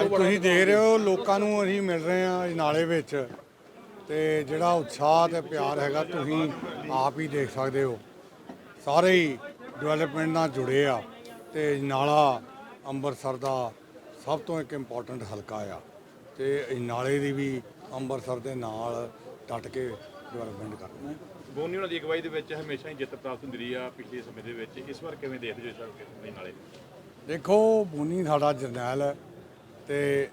ਅੱਜ ਤੁਸੀਂ ਦੇਖ ਰਹੇ ਹੋ ਲੋਕਾਂ ਨੂੰ ਅਸੀਂ ਮਿਲ ਰਹੇ ਹਾਂ ਇਸ ਨਾਲੇ ਵਿੱਚ ਤੇ ਜਿਹੜਾ ਉਤਸ਼ਾਹ ਤੇ ਪਿਆਰ ਹੈਗਾ ਤੁਸੀਂ ਆਪ ਹੀ ਦੇਖ ਸਕਦੇ ਹੋ। ਸਾਰੇ ਹੀ ਡਿਵੈਲਪਮੈਂਟ ਨਾਲ ਜੁੜੇ ਆ ਤੇ ਨਾਲਾ ਅੰਮ੍ਰਿਤਸਰ ਦਾ ਸਭ ਤੋਂ ਇੱਕ ਇੰਪੋਰਟੈਂਟ ਹਲਕਾ ਆ ਤੇ ਇਹ ਨਾਲੇ ਦੀ ਵੀ ਅੰਮ੍ਰਿਤਸਰ ਦੇ ਨਾਲ ਡਟ ਕੇ ਡਿਵੈਲਪਮੈਂਟ ਕਰਨਾ। ਬੋਨੀ ਉਹਨਾਂ ਦੀ ਅਗਵਾਈ ਦੇ ਵਿੱਚ ਹਮੇਸ਼ਾ ਹੀ ਜਿੱਤ ਪ੍ਰਾਪਤ ਹੁੰਦੀ ਰਹੀ ਆ ਪਿਛਲੇ ਸਮੇਂ ਦੇ ਵਿੱਚ। ਇਸ ਵਾਰ ਕਿਵੇਂ ਦੇਖਦੇ ਹੋ ਸਰ ਨਾਲੇ? ਦੇਖੋ ਬੋਨੀ ਸਾਡਾ ਜਰਨੈਲ ਹੈ। ਤੇ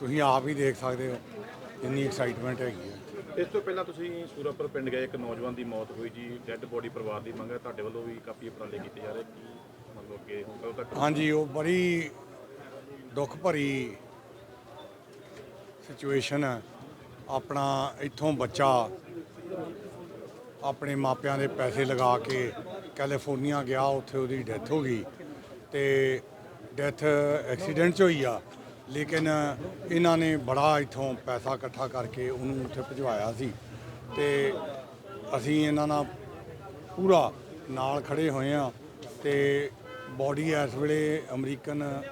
ਤੁਸੀਂ ਆਪ ਹੀ ਦੇਖ ਸਕਦੇ ਹੋ ਕਿੰਨੀ ਐਕਸਾਈਟਮੈਂਟ ਹੈਗੀ ਹੈ। ਇਸ ਤੋਂ ਪਹਿਲਾਂ ਤੁਸੀਂ ਸੂਰਾਪੁਰ ਪਿੰਡ ਗਏ ਇੱਕ ਨੌਜਵਾਨ ਦੀ ਮੌਤ ਹੋਈ ਜੀ ਡੈੱਡ ਬੋਡੀ ਪਰਿਵਾਰ ਦੀ ਮੰਗ ਹੈ ਤੁਹਾਡੇ ਵੱਲੋਂ ਵੀ ਕਾਫੀ ਉਪਰਾਲੇ ਕੀਤੇ ਜਾ ਰਹੇ ਕੀ ਮਤਲਬ ਕਿ ਹੁਣ ਕਦੋਂ ਤੱਕ? ਹਾਂਜੀ ਉਹ ਬੜੀ ਦੁੱਖ ਭਰੀ ਸਿਚੁਏਸ਼ਨ ਹੈ। ਆਪਣਾ ਇੱਥੋਂ ਬੱਚਾ ਆਪਣੇ ਮਾਪਿਆਂ ਦੇ ਪੈਸੇ ਲਗਾ ਕੇ ਕੈਲੀਫੋਰਨੀਆ ਗਿਆ ਉੱਥੇ ਉਹਦੀ ਡੈਥ ਹੋ ਗਈ ਤੇ ਡੈਥ ਐਕਸੀਡੈਂਟ 'ਚ ਹੋਈ ਆ। ਲੇਕਿਨ ਇਹਨਾਂ ਨੇ ਬੜਾ ਇੱਥੋਂ ਪੈਸਾ ਇਕੱਠਾ ਕਰਕੇ ਉਹਨੂੰ ਉੱਥੇ ਭਜਵਾਇਆ ਸੀ ਤੇ ਅਸੀਂ ਇਹਨਾਂ ਨਾਲ ਪੂਰਾ ਨਾਲ ਖੜੇ ਹੋਏ ਆ ਤੇ ਬਾਡੀ ਇਸ ਵੇਲੇ ਅਮਰੀਕਨ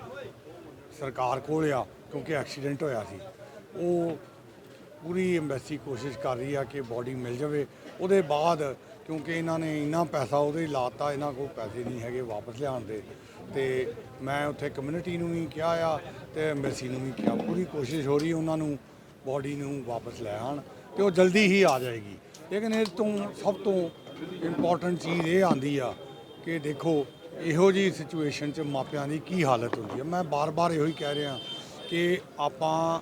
ਸਰਕਾਰ ਕੋਲ ਆ ਕਿਉਂਕਿ ਐਕਸੀਡੈਂਟ ਹੋਇਆ ਸੀ। ਉਹ ਪੂਰੀ ਐਮਬੈਸੀ ਕੋਸ਼ਿਸ਼ ਕਰ ਰਹੀ ਆ ਕਿ ਬਾਡੀ ਮਿਲ ਜਾਵੇ। ਉਹਦੇ ਬਾਅਦ ਕਿਉਂਕਿ ਇਹਨਾਂ ਨੇ ਇੰਨਾ ਪੈਸਾ ਉਹਦੇ ਲਾਤਾ, ਇਹਨਾਂ ਕੋਲ ਪੈਸੇ ਨਹੀਂ ਹੈਗੇ ਵਾਪਸ ਲਿਆਉਣ ਦੇ। ਤੇ ਮੈਂ ਉੱਥੇ ਕਮਿਊਨਿਟੀ ਨੂੰ ਵੀ ਕਿਹਾ ਆ ਤੇ ਐਮਬੈਸੀ ਨੂੰ ਵੀ ਕਿਹਾ, ਪੂਰੀ ਕੋਸ਼ਿਸ਼ ਹੋ ਰਹੀ ਉਹਨਾਂ ਨੂੰ, ਬਾਡੀ ਨੂੰ ਵਾਪਸ ਲੈ ਆਉਣ ਤੇ ਉਹ ਜਲਦੀ ਹੀ ਆ ਜਾਏਗੀ। ਲੇਕਿਨ ਇਹ ਤੋਂ ਸਭ ਤੋਂ ਇੰਪੋਰਟੈਂਟ ਚੀਜ਼ ਇਹ ਆਂਦੀ ਆ ਕਿ ਦੇਖੋ, ਇਹੋ ਜੀ ਸਿਚੁਏਸ਼ਨ 'ਚ ਮਾਪਿਆਂ ਦੀ ਕੀ ਹਾਲਤ ਹੁੰਦੀ ਹੈ ਮੈਂ ਬਾਰ-ਬਾਰ ਇਹੋ ਹੀ ਕਹਿ ਰਿਹਾ ਕਿ ਆਪਾਂ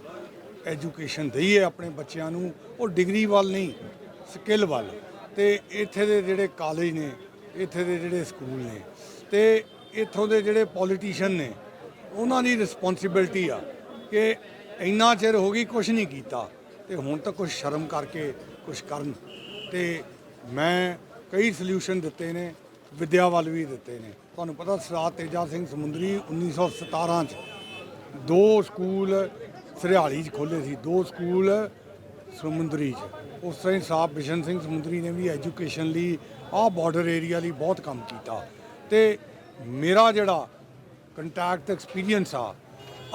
ਐਜੂਕੇਸ਼ਨ ਦਈਏ ਆਪਣੇ ਬੱਚਿਆਂ ਨੂੰ, ਉਹ ਡਿਗਰੀ ਵੱਲ ਨਹੀਂ ਸਕਿੱਲ ਵੱਲ। ਤੇ ਇੱਥੇ ਦੇ ਜਿਹੜੇ ਕਾਲਜ ਨੇ, ਇੱਥੇ ਦੇ ਜਿਹੜੇ ਸਕੂਲ ਨੇ, ਤੇ ਇੱਥੋਂ ਦੇ ਜਿਹੜੇ ਪੋਲੀਟੀਸ਼ੀਅਨ ਨੇ ਉਹਨਾਂ ਦੀ ਰਿਸਪੌਂਸਿਬਿਲਟੀ ਆ ਕਿ ਇੰਨਾ ਚਿਰ ਹੋ ਗਈ ਕੁਝ ਨਹੀਂ ਕੀਤਾ ਤੇ ਹੁਣ ਤਾਂ ਕੁਝ ਸ਼ਰਮ ਕਰਕੇ ਕੁਝ ਕਰਨ। ਤੇ ਮੈਂ ਕਈ ਸੋਲੂਸ਼ਨ ਦਿੱਤੇ ਨੇ ਵਿਦਿਆ ਵੱਲ ਵੀ ਦਿੱਤੇ ਨੇ। ਤੁਹਾਨੂੰ ਪਤਾ ਸਰਦਾਰ ਤੇਜਾ ਸਿੰਘ ਸਮੁੰਦਰੀ 1917 ਚ ਦੋ ਸਕੂਲ ਸਰਿਆਲੀ 'ਚ ਖੋਲੇ ਸੀ, ਦੋ ਸਕੂਲ ਸਮੁੰਦਰੀ 'ਚ। ਉਸ ਤਰ੍ਹਾਂ ਹੀ ਸਾਹਿਬ ਬਿਸ਼ਨ ਸਿੰਘ ਸਮੁੰਦਰੀ ਨੇ ਵੀ ਐਜੂਕੇਸ਼ਨ ਲਈ, ਆਹ ਬਾਰਡਰ ਏਰੀਆ ਲਈ ਬਹੁਤ ਕੰਮ ਕੀਤਾ। ਤੇ ਮੇਰਾ ਜਿਹੜਾ ਕੰਟੈਕਟ ਐਕਸਪੀਰੀਅੰਸ ਆ।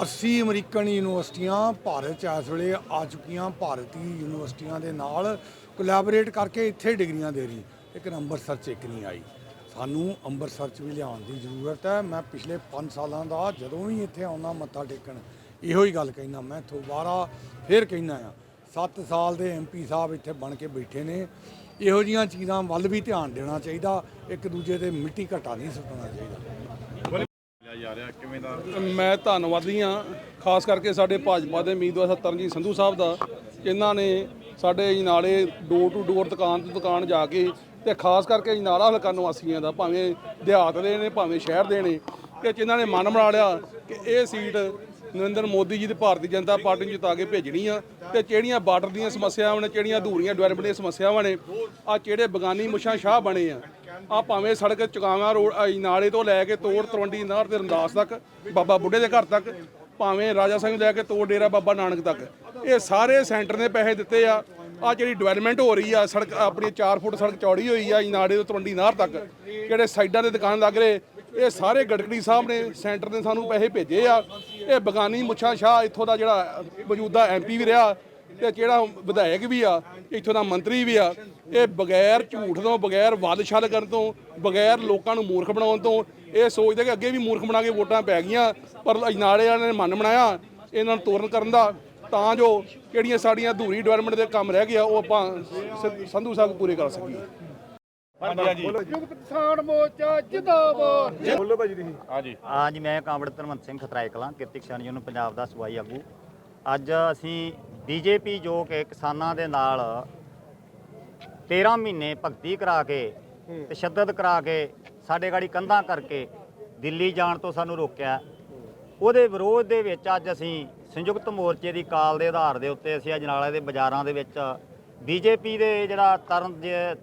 80 ਅਮਰੀਕਨ ਯੂਨੀਵਰਸਿਟੀਆਂ ਭਾਰਤ 'ਚ ਇਸ ਵੇਲੇ ਆ ਚੁੱਕੀਆਂ, ਭਾਰਤੀ ਯੂਨੀਵਰਸਿਟੀਆਂ ਦੇ ਨਾਲ ਕੋਲੈਬੋਰੇਟ ਕਰਕੇ ਇੱਥੇ ਡਿਗਰੀਆਂ ਦੇ ਰਹੀ। ਲੇਕਿਨ ਅੰਮ੍ਰਿਤਸਰ 'ਚ ਇੱਕ ਨਹੀਂ ਆਈ। ਸਾਨੂੰ ਅੰਮ੍ਰਿਤਸਰ 'ਚ ਵੀ ਲਿਆਉਣ ਦੀ ਜ਼ਰੂਰਤ ਹੈ। ਮੈਂ ਪਿਛਲੇ 5 ਸਾਲਾਂ ਦਾ ਜਦੋਂ ਵੀ ਇੱਥੇ ਆਉਣਾ ਮੱਥਾ ਟੇਕਣ, ਇਹੋ ਹੀ ਗੱਲ ਕਹਿਣਾ ਮੈਂ। ਦੁਬਾਰਾ ਫੇਰ ਕਹਿਣਾ ਆ 7 ਸਾਲ ਦੇ ਐਮਪੀ ਸਾਹਿਬ ਇੱਥੇ ਬਣ ਕੇ ਬੈਠੇ ਨੇ। ਇਹੋ ਜੀਆਂ ਚੀਜ਼ਾਂ ਵੱਲ ਵੀ ਧਿਆਨ ਦੇਣਾ ਚਾਹੀਦਾ। ਇੱਕ ਦੂਜੇ ਤੇ ਮਿੱਟੀ ਘਟਾ ਨਹੀਂ ਸੁੱਟਣਾ ਚਾਹੀਦਾ। ਜਾ ਰਿਹਾ, ਕਿਵੇਂ ਦਾ? ਮੈਂ ਧੰਨਵਾਦੀ ਹਾਂ, ਖਾਸ ਕਰਕੇ ਸਾਡੇ ਭਾਜਪਾ ਦੇ ਉਮੀਦਵਾਰ ਸਤਰਨਜੀਤ ਸੰਧੂ ਸਾਹਿਬ ਦਾ, ਜਿਨ੍ਹਾਂ ਨੇ ਸਾਡੇ ਨਾਲੇ ਡੋਰ ਟੂ ਡੋਰ ਦੁਕਾਨ ਤੋਂ ਦੁਕਾਨ ਜਾ ਕੇ ਤੇ ਖਾਸ ਕਰਕੇ ਨਾਲਾ ਹਲਕਾ ਨਿਵਾਸੀਆਂ ਦਾ, ਭਾਵੇਂ ਦਿਹਾਤ ਦੇ ਨੇ, ਭਾਵੇਂ ਸ਼ਹਿਰ ਦੇ ਨੇ ਕਿ ਜਿਨ੍ਹਾਂ ਨੇ ਮਨ ਬਣਾ ਲਿਆ ਕਿ ਇਹ ਸੀਟ ਨਰਿੰਦਰ ਮੋਦੀ ਜੀ ਦੇ ਭਾਰਤੀ ਜਨਤਾ ਪਾਰਟੀ ਨੂੰ ਜਿਤਾ ਕੇ ਭੇਜਣੀ ਆ, ਤੇ ਜਿਹੜੀਆਂ ਬਾਰਡਰ ਦੀਆਂ ਸਮੱਸਿਆਵਾਂ ਨੇ ਕਿਹੜੀਆਂ ਅਧੂਰੀਆਂ ਡਿਵੈਲਪਮੈਂਟ ਦੀਆਂ ਸਮੱਸਿਆਵਾਂ ਨੇ ਆ ਜਿਹੜੇ ਬਗਾਨੀ ਮੁਸ਼ਾਂ ਸ਼ਾਹ ਬਣੇ ਆ ਆ ਭਾਵੇਂ ਸੜਕ ਚੁਕਾਵਾਂ ਰੋਡ ਆਹ ਨਾਲੇ ਤੋਂ ਲੈ ਕੇ ਤੋੜ ਤਰਵੰਡੀ ਨਹਿਰ ਤੇ ਰੰਦਾਸ ਤੱਕ, ਬਾਬਾ ਬੁੱਢੇ ਦੇ ਘਰ ਤੱਕ, ਭਾਵੇਂ ਰਾਜਾ ਸਿੰਘ ਲੈ ਕੇ ਤੋੜ ਡੇਰਾ ਬਾਬਾ ਨਾਨਕ ਤੱਕ। ਇਹ ਸਾਰੇ ਸੈਂਟਰ ਨੇ ਪੈਸੇ ਦਿੱਤੇ ਆ। ਆ ਜਿਹੜੀ ਡਿਵੈਲਪਮੈਂਟ ਹੋ ਰਹੀ ਆ, ਸੜਕ, ਆਪਣੀ 4 ਫੁੱਟ ਸੜਕ ਚੌੜੀ ਹੋਈ ਆ ਨਾਲੇ ਤੋਂ ਤਰਵੰਡੀ ਨਹਿਰ ਤੱਕ। ਜਿਹੜੇ ਸਾਈਡਾਂ ਦੇ ਦੁਕਾਨ ਲੱਗ ਰਹੇ, ਇਹ ਸਾਰੇ ਗੜਕੜੀ ਸਾਹਿਬ ਨੇ, ਸੈਂਟਰ ਨੇ ਸਾਨੂੰ ਪੈਸੇ ਭੇਜੇ ਆ। ਇਹ ਬਗਾਨੀ ਮੁੱਛਾ ਸ਼ਾਹ, ਇੱਥੋਂ ਦਾ ਜਿਹੜਾ ਮੌਜੂਦਾ ਐਮਪੀ ਵੀ ਰਿਹਾ ਤੇ ਜਿਹੜਾ ਵਿਧਾਇਕ ਵੀ ਆ ਇੱਥੋਂ ਦਾ ਮੰਤਰੀ ਵੀ ਆ ਇਹ ਬਗੈਰ ਝੂਠ ਤੋਂ ਬਗੈਰ ਵਾਦ ਛਲ ਕਰਨ ਤੋਂ ਬਗੈਰ ਲੋਕਾਂ ਨੂੰ ਮੂਰਖ ਬਣਾਉਣ ਤੋਂ ਇਹ ਸੋਚਦੇ ਕਿ ਅੱਗੇ ਵੀ ਮੂਰਖ ਬਣਾ ਕੇ ਵੋਟਾਂ ਪੈ ਗਈਆਂ ਪਰ ਅਜਨਾਲੇ ਵਾਲਿਆਂ ਨੇ ਮਨ ਬਣਾਇਆ ਇਹਨਾਂ ਨੂੰ ਤੋਰਨ ਕਰਨ ਦਾ। ਤਾਂ ਜੋ ਕਿਹੜੀਆਂ ਸਾਡੀਆਂ ਅਧੂਰੀ ਡਿਵੈਲਪਮੈਂਟ ਦੇ ਕੰਮ ਰਹਿ ਗਿਆ ਉਹ ਆਪਾਂ ਸੰਧੂ ਸਾਹਿਬ ਪੂਰੇ ਕਰ ਸਕੀਏ। ਕਿਸਾਨ ਮੋਰਚਾ ਜਿੰਦਾਬਾਦ। ਹਾਂਜੀ। ਹਾਂਜੀ ਮੈਂ ਕਾਮੜ ਧਰਮੰਤ ਸਿੰਘ ਖਤਰਾਏ ਕਲਾਂ ਕਿਰਤੀ ਕਿਸਾਨ ਯੂਨੀਅਨ ਪੰਜਾਬ ਦਾ ਸੂਬਾਈ ਆਗੂ। ਅੱਜ ਅਸੀਂ ਬੀਜੇਪੀ ਜੋ ਕਿ ਕਿਸਾਨਾਂ ਦੇ ਨਾਲ 13 ਮਹੀਨੇ ਭਗਤੀ ਕਰਾ ਕੇ ਤਸ਼ੱਦਦ ਕਰਾ ਕੇ ਸਾਡੇ ਗਾੜੀ ਕੰਧਾਂ ਕਰਕੇ ਦਿੱਲੀ ਜਾਣ ਤੋਂ ਸਾਨੂੰ ਰੋਕਿਆ। ਉਹਦੇ ਵਿਰੋਧ ਦੇ ਵਿੱਚ ਅੱਜ ਅਸੀਂ ਸੰਯੁਕਤ ਮੋਰਚੇ ਦੀ ਕਾਲ ਦੇ ਆਧਾਰ ਦੇ ਉੱਤੇ ਅਸੀਂ ਅਜਨਾਲੇ ਦੇ ਬਾਜ਼ਾਰਾਂ ਦੇ ਵਿੱਚ ਬੀਜੇਪੀ ਦੇ ਜਿਹੜਾ ਤਰਨ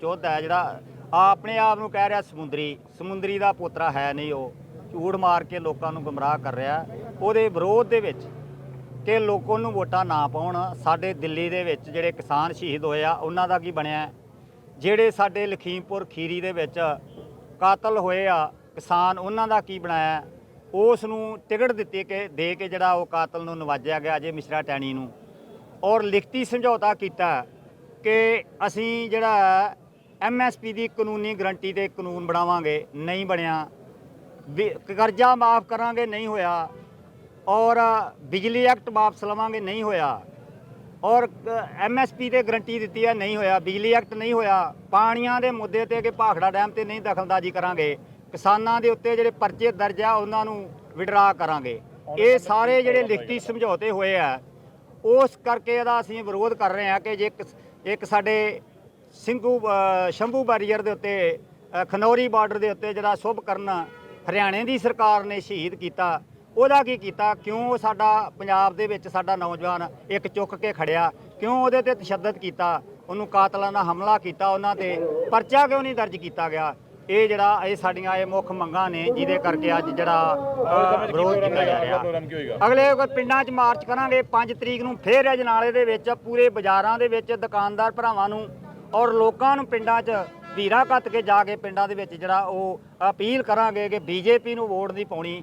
ਚੌਧ ਹੈ ਜਿਹੜਾ ਆਪਣੇ ਆਪ ਨੂੰ ਕਹਿ ਰਿਹਾ ਸਮੁੰਦਰੀ ਸਮੁੰਦਰੀ ਦਾ ਪੋਤਰਾ ਹੈ ਨਹੀਂ ਉਹ ਝੂਠ ਮਾਰ ਕੇ ਲੋਕਾਂ ਨੂੰ ਗੁੰਮਰਾਹ ਕਰ ਰਿਹਾ। ਉਹਦੇ ਵਿਰੋਧ ਦੇ ਵਿੱਚ ਕਿ ਲੋਕਾਂ ਨੂੰ ਵੋਟਾਂ ਨਾ ਪਾਉਣ। ਸਾਡੇ ਦਿੱਲੀ ਦੇ ਵਿੱਚ ਜਿਹੜੇ ਕਿਸਾਨ ਸ਼ਹੀਦ ਹੋਏ ਆ, ਉਹਨਾਂ ਦਾ ਕੀ ਬਣਿਆ? ਜਿਹੜੇ ਸਾਡੇ ਲਖੀਮਪੁਰ ਖੀਰੀ ਦੇ ਵਿੱਚ ਕਾਤਲ ਹੋਏ ਆ, ਕਿਸਾਨ ਉਹਨਾਂ ਦਾ ਕੀ ਬਣਾਇਆ? ਉਸ ਨੂੰ ਟਿਕਟ ਦਿੱਤੀ ਕਿ, ਦੇ ਕੇ ਜਿਹੜਾ ਉਹ ਕਾਤਲ ਨੂੰ ਨਵਾਜਿਆ ਗਿਆ, ਅਜੇ ਮਿਸ਼ਰਾ ਟੈਣੀ ਨੂੰ। ਔਰ ਲਿਖਤੀ ਸਮਝੌਤਾ ਕੀਤਾ ਕਿ ਅਸੀਂ ਜਿਹੜਾ ਐਮਐਸਪੀ ਦੀ ਕਾਨੂੰਨੀ ਗਰੰਟੀ ਤੇ ਕਾਨੂੰਨ ਬਣਾਵਾਂਗੇ, ਨਹੀਂ ਬਣਿਆ। ਵੀ, ਕਰਜ਼ਾ ਮਾਫ ਕਰਾਂਗੇ, ਨਹੀਂ ਹੋਇਆ। ਔਰ ਬਿਜਲੀ ਐਕਟ ਵਾਪਸ ਲਵਾਂਗੇ ਨਹੀਂ ਹੋਇਆ। ਔਰ ਐਮਐਸਪੀ ਤੇ ਗਰੰਟੀ ਦਿੱਤੀ ਹੈ ਨਹੀਂ ਹੋਇਆ। ਬਿਜਲੀ ਐਕਟ ਨਹੀਂ ਹੋਇਆ। ਪਾਣੀਆਂ ਦੇ ਮੁੱਦੇ ਤੇ ਕਿ ਭਾਖੜਾ ਡੈਮ ਤੇ ਨਹੀਂ ਦਖਲਅੰਦਾਜ਼ੀ ਕਰਾਂਗੇ। ਕਿਸਾਨਾਂ ਦੇ ਉੱਤੇ ਜਿਹੜੇ ਪਰਚੇ ਦਰਜ ਆ ਉਹਨਾਂ ਨੂੰ ਵਿਡਰਾ ਕਰਾਂਗੇ। ਇਹ ਸਾਰੇ ਜਿਹੜੇ ਲਿਖਤੀ ਸਮਝੌਤੇ ਹੋਏ ਆ ਉਸ ਕਰਕੇ ਇਹਦਾ ਅਸੀਂ ਵਿਰੋਧ ਕਰ ਰਹੇ ਹਾਂ ਕਿ ਜੇ ਇੱਕ ਇੱਕ ਸਾਡੇ ਸਿੰਘੂ ਸ਼ੰਭੂ ਬੈਰੀਅਰ ਦੇ ਉੱਤੇ ਖਨੌਰੀ ਬਾਰਡਰ ਦੇ ਉੱਤੇ ਜਿਹੜਾ ਸ਼ੁਭ ਕਰਨ ਹਰਿਆਣੇ ਦੀ ਸਰਕਾਰ ਨੇ ਸ਼ਹੀਦ ਕੀਤਾ ਉਹਦਾ ਕੀ ਕੀਤਾ? ਕਿਉਂ ਸਾਡਾ ਪੰਜਾਬ ਦੇ ਵਿੱਚ ਸਾਡਾ ਨੌਜਵਾਨ ਇੱਕ ਚੁੱਕ ਕੇ ਖੜਿਆ? ਕਿਉਂ ਉਹਦੇ ਤੇ ਤਸ਼ੱਦਦ ਕੀਤਾ? ਉਹਨੂੰ ਕਾਤਲਾਂ ਦਾ ਹਮਲਾ ਕੀਤਾ ਉਹਨਾਂ ਤੇ? ਪਰਚਾ ਕਿਉਂ ਨਹੀਂ ਦਰਜ ਕੀਤਾ ਗਿਆ? ਇਹ ਜਿਹੜਾ ਇਹ ਸਾਡੀਆਂ ਇਹ ਮੁੱਖ ਮੰਗਾਂ ਨੇ ਜਿਹਦੇ ਕਰਕੇ ਅੱਜ ਜਿਹੜਾ ਵਿਰੋਧ ਕੀਤਾ ਜਾ ਰਿਹਾ। ਅਗਲੇ ਪਿੰਡਾਂ 'ਚ ਮਾਰਚ ਕਰਾਂਗੇ 5 ਤਰੀਕ ਨੂੰ ਫੇਰ ਅਜਨਾਲੇ ਦੇ ਵਿੱਚ ਪੂਰੇ ਬਾਜ਼ਾਰਾਂ ਦੇ ਵਿੱਚ ਦੁਕਾਨਦਾਰ ਭਰਾਵਾਂ ਨੂੰ ਔਰ ਲੋਕਾਂ ਨੂੰ ਪਿੰਡਾਂ 'ਚ ਧੀਰਾ ਕੱਤ ਕੇ ਜਾ ਕੇ ਪਿੰਡਾਂ ਦੇ ਵਿੱਚ ਜਿਹੜਾ ਉਹ ਅਪੀਲ ਕਰਾਂਗੇ ਕਿ ਬੀਜੇਪੀ ਨੂੰ ਵੋਟ ਨਹੀਂ ਪਾਉਣੀ।